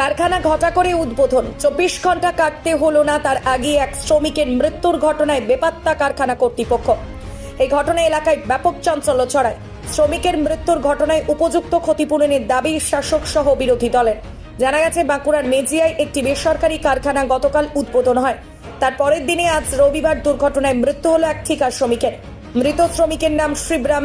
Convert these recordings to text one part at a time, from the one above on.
কারখানা ঘটা করে উদ্বোধন। চব্বিশ ঘণ্টা কাটতে হলো না, তার আগে এক শ্রমিকের মৃত্যুর ঘটনায় বেপাত্তা কারখানা কর্তৃপক্ষ। এই ঘটনা এলাকায় ব্যাপক চাঞ্চল্য ছড়ায়। শ্রমিকের মৃত্যুর ঘটনায় উপযুক্ত ক্ষতিপূরণের দাবি শাসক সহ বিরোধী দলের। জানা গেছে, বাঁকুড়ার মেজিয়ায় একটি বেসরকারি কারখানা গতকাল উদ্বোধন হয়। তার পরের দিনে আজ রবিবার দুর্ঘটনায় মৃত্যু হলো এক ঠিকা শ্রমিকের। মৃত শ্রমিকের নাম শিবরাম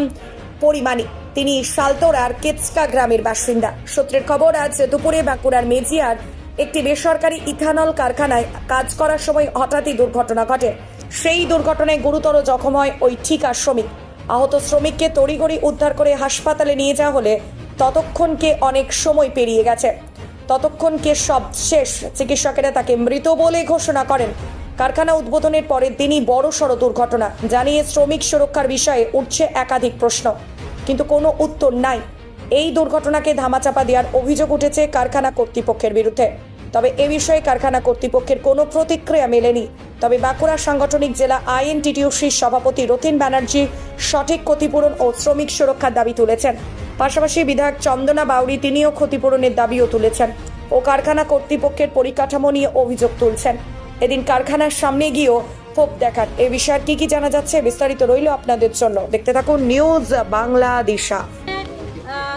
পরিমাণী। তিনি শালতোরার কেতসকা গ্রামের বাসিন্দা। সূত্রের খবর, আজ দুপুরে বাঁকুড়ার মেজিয়ার একটি বেসরকারি ইথানল কারখানায় কাজ করার সময় হঠাৎই দুর্ঘটনা ঘটে। সেই দুর্ঘটনায় গুরুতর জখম হয় ওই ঠিকা শ্রমিক। আহত শ্রমিককে তড়িঘড়ি উদ্ধার করে হাসপাতালে নিয়ে যাওয়া হলে ততক্ষণকে অনেক সময় পেরিয়ে গেছে। ততক্ষণকে সব শেষ। চিকিৎসকেরা তাকে মৃত বলে ঘোষণা করেন। কারখানা উদ্বোধনের পরের দিনই বড় সড় দুর্ঘটনা। জানিয়ে শ্রমিক সুরক্ষার বিষয়ে উঠছে একাধিক প্রশ্ন। কিন্তু কোনো উত্তর নাই। এই দুর্ঘটনাকে ধামাচাপা দেওয়ার অভিযোগ উঠেছে কারখানা কর্তৃপক্ষের বিরুদ্ধে। তবে এ বিষয়ে কারখানা কর্তৃপক্ষের কোনো প্রতিক্রিয়া মেলেনি। তবে বাঁকুড়া সাংগঠনিক জেলা আইএনটিটিউসির সভাপতি রতিন ব্যানার্জি সঠিক ক্ষতিপূরণ ও শ্রমিক সুরক্ষার দাবি তুলেছেন। পাশাপাশি বিধায়ক চন্দনা বাউরি তিনিও ক্ষতিপূরণের দাবিও তুলেছেন ও কারখানা কর্তৃপক্ষের পরিকাঠামো নিয়ে অভিযোগ তুলছেন। এদিন কারখানার সামনে গিয়েও ক্ষোভ দেখান এ বিষয়ে কি কি জানা যাচ্ছে বিস্তারিত রইল আপনাদের জন্য। দেখতে থাকুন নিউজ বাংলা দিশা।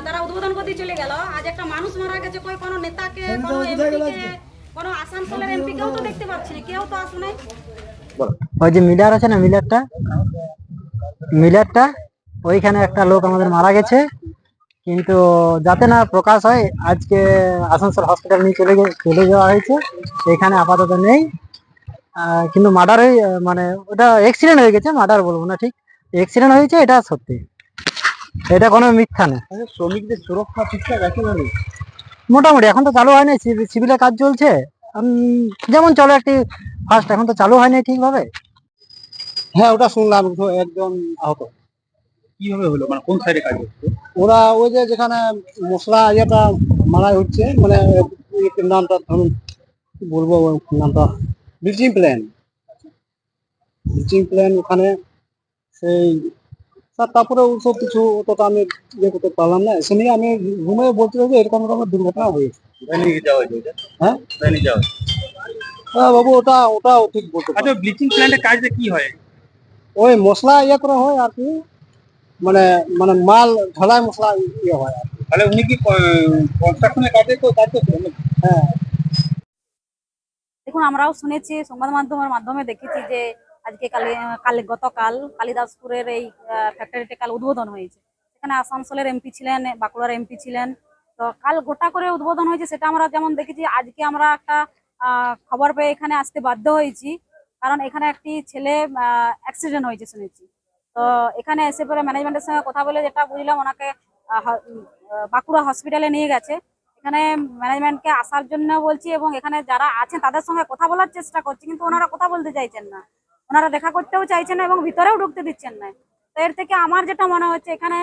তারা উদ্বোধন করতে চলে গেল। আজ একটা মানুষ মারা গেছে। কই কোনো নেতাকে কোনো এমপিকে কোনো আসানসোলের এমপি কেউ তো দেখতে পাচ্ছি না। কেউ তো আসে নাই। ওই যে মিলার আছে না মিলারটা? মিলারটা? ওইখানে একটা লোক আমাদের মারা গেছে। কিন্তু যাতে না প্রকাশ হয় আজকে আসানসোল হসপিটাল নিয়ে চলে গে- চলে যাওয়া হয়েছে। এখানে আপাতত নেই। কিন্তু মার্ডার হয়ে মানে ওটা অ্যাক্সিডেন্ট হয়ে গেছে মার্ডার বলব না ঠিক? অ্যাক্সিডেন্ট হয়েছে এটা সত্যি। এটা কোনো মিথ্যা না। শ্রমিকদের সুরক্ষা ঠিকঠাক আছে না মোটামুটি এখন তো চালু হয়নি সিভিলের কাজ চলছে। যেমন চলে একটি ফার্স্ট এখন তো চালু হয়নি ঠিকভাবে। হ্যাঁ ওটা শুনলাম তো একজন আহত। কীভাবে হলো? মানে কোন সাইডে কাজ হচ্ছে? ওরা ওই যে যেখানে মশলা ইয়েটা মারাই হচ্ছে মানে নামটা ধরুন বলব নামটা? ব্লিচিং প্ল্যান ব্লিচিং প্ল্যান ওখানে সেই স্যার তারপরে ওসব কিছু অতটা আমি ইয়ে করতে পারলাম না। সে নিয়ে আমি ঘুমে বলতে যে এরকম এরকম দুর্ঘটনা হয়েছে। ওটা? হ্যাঁ? হ্যাঁ বাবু ওটা ওটাও ঠিক বলতে আচ্ছা ব্লিচিং প্ল্যান্টের কাজটা কি হয়? ওই মশলা ইয়ে করা হয় আর কি মানে মানে মাল ঢালাই মশলা ইয়ে হয় আর কি। তাহলে উনি কি কনস্ট্রাকশনের কাজে তো কাজ করছেন হ্যাঁ। দেখুন, আমরাও শুনেছি সংবাদ মাধ্যমের মাধ্যমে দেখেছি যে আজকে কালি, কাল, গতকাল কালিদাসপুরের এই ফ্যাক্টরিতে কাল উদ্বোধন হয়েছে। সেখানে আসানসোলের এমপি ছিলেন, বাঁকুড়ার এমপি ছিলেন। তো কাল গোটা করে উদ্বোধন হয়েছে সেটা আমরা যেমন দেখেছি, আজকে আমরা একটা খবর পেয়ে এখানে আসতে বাধ্য হয়েছি। কারণ এখানে একটি ছেলে অ্যাক্সিডেন্ট হয়েছে শুনেছি। তো এখানে এসে পরে ম্যানেজমেন্টের সঙ্গে কথা বলে যেটা বুঝলাম, ওনাকে বাঁকুড়া হসপিটালে নিয়ে গেছে। এখানে ম্যানেজমেন্টকে আসার জন্য বলছি এবং এখানে যারা আছেন তাদের সঙ্গে কথা বলার চেষ্টা করছি, কিন্তু ওনারা কথা বলতে চাইছেন না। ওনারা দেখা করতেও চাইছেন না এবং ভিতরেও ঢুকতে দিচ্ছেন না। তো এর থেকে আমার যেটা মনে হচ্ছে, এখানে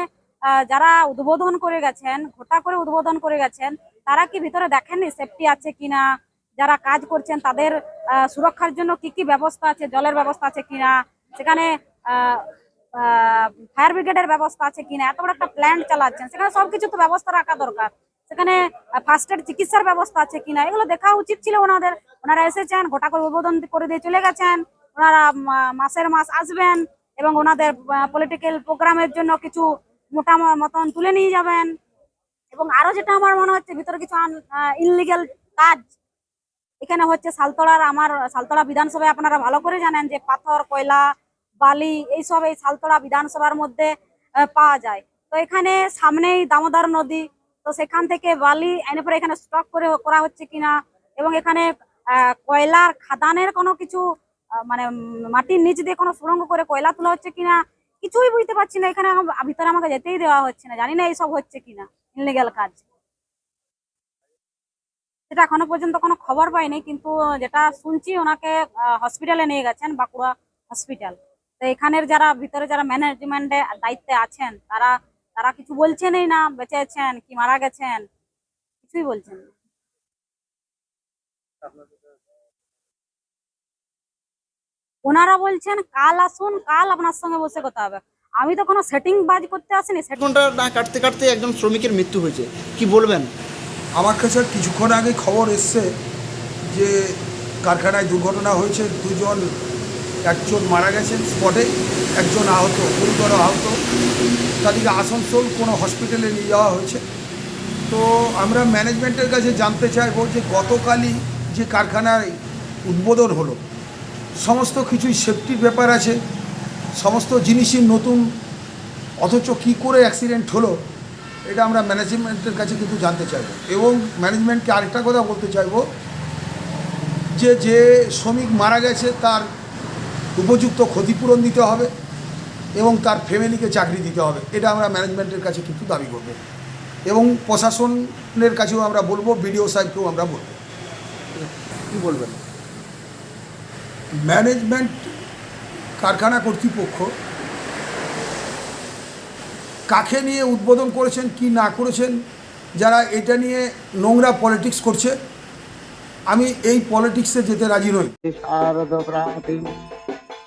যারা উদ্বোধন করে গেছেন, ঘটা করে উদ্বোধন করে গেছেন, তারা কি ভিতরে দেখেননি সেফটি আছে কিনা? যারা কাজ করছেন, তাদের সুরক্ষার জন্য কি কি ব্যবস্থা আছে, জলের ব্যবস্থা আছে কিনা? সেখানে ফায়ার ব্রিগেডের ব্যবস্থা আছে কিনা? এত বড় একটা প্ল্যান্ট চালাচ্ছেন, সেখানে সবকিছু তো ব্যবস্থা রাখা দরকার। সেখানে ফার্স্ট এড চিকিৎসার ব্যবস্থা আছে কিনা এগুলো দেখা উচিত ছিল ওনাদের। ওনারা এসেছেন গোটা করে উদ্বোধন করে দিয়ে চলে গেছেন। ওনারা মাসের মাস আসবেন এবং ওনাদের পলিটিক্যাল প্রোগ্রামের জন্য কিছু মোটা মতন তুলে নিয়ে যাবেন। এবং আরও যেটা আমার মনে হচ্ছে, ভিতরে কিছু ইনলিগাল কাজ। এখানে হচ্ছে সালতলার আমার সালতলা বিধানসভায় আপনারা ভালো করে জানেন যে পাথর, কয়লা, বালি, এইসব এই সালতলা বিধানসভার মধ্যে পাওয়া যায়। তো এখানে সামনেই দামোদর নদী তো সেখান থেকে বালি এনে পরে এখানে স্টক করে করা হচ্ছে কিনা এবং এখানে কয়লার খাদানের কোনো কিছু মানে মাটির নিচ দিয়ে কোনো সুড়ঙ্গ করে কয়লা তোলা হচ্ছে কিনা কিছুই বুঝতে পারছি না। এখানে ভিতরে আমাকে যেতেই দেওয়া হচ্ছে না। জানি না এইসব হচ্ছে কিনা ইনলিগাল কাজ। সেটা এখনও পর্যন্ত কোনো খবর পাইনি, কিন্তু যেটা শুনছি ওনাকে হসপিটালে নিয়ে গেছেন, বাঁকুড়া হসপিটাল তো এখানের যারা, ভিতরে যারা ম্যানেজমেন্টে দায়িত্বে আছেন, তারা তারা কিছু বলছেনই না বেঁচে আছেন কি মারা গেছেন? কিছুই বলছেন না। ওনারা বলছেন কাল আসুন কাল আপনার সঙ্গে বসে কথা হবে। আমি তো কোনো সেটিং বাজ করতে আসিনি ঘণ্টা না কাটতে কাটতে একজন শ্রমিকের মৃত্যু হয়েছে। কি বলবেন? আমার কাছে কিছুক্ষণ আগে খবর এসছে যে কারখানায় দুর্ঘটনা হয়েছে দুজন একজন মারা গেছেন স্পটে, একজন আহত, গুরুতর আহত। তাদেরকে আসানসোল কোনো হসপিটালে নিয়ে যাওয়া হয়েছে। তো আমরা ম্যানেজমেন্টের কাছে জানতে চাইব যে গতকালই যে কারখানায় উদ্বোধন হলো, সমস্ত কিছুই সেফটির ব্যাপার আছে, সমস্ত জিনিসই নতুন, অথচ কী করে অ্যাক্সিডেন্ট হলো, এটা আমরা ম্যানেজমেন্টের কাছে কিন্তু জানতে চাইব। এবং ম্যানেজমেন্টকে আরেকটা কথা বলতে চাইব, যে যে শ্রমিক মারা গেছে তার উপযুক্ত ক্ষতিপূরণ দিতে হবে এবং তার ফ্যামিলিকে চাকরি দিতে হবে। এটা আমরা ম্যানেজমেন্টের কাছে কিন্তু দাবি করব। এবং প্রশাসনের কাছেও আমরা বলব বিডিও সাহেবকেও আমরা বলব। কি বলবেন? ম্যানেজমেন্ট কারখানা কর্তৃপক্ষ কাকে নিয়ে উদ্বোধন করেছেন কি না করেছেন যারা এটা নিয়ে নোংরা পলিটিক্স করছে আমি এই পলিটিক্সে যেতে রাজি নই।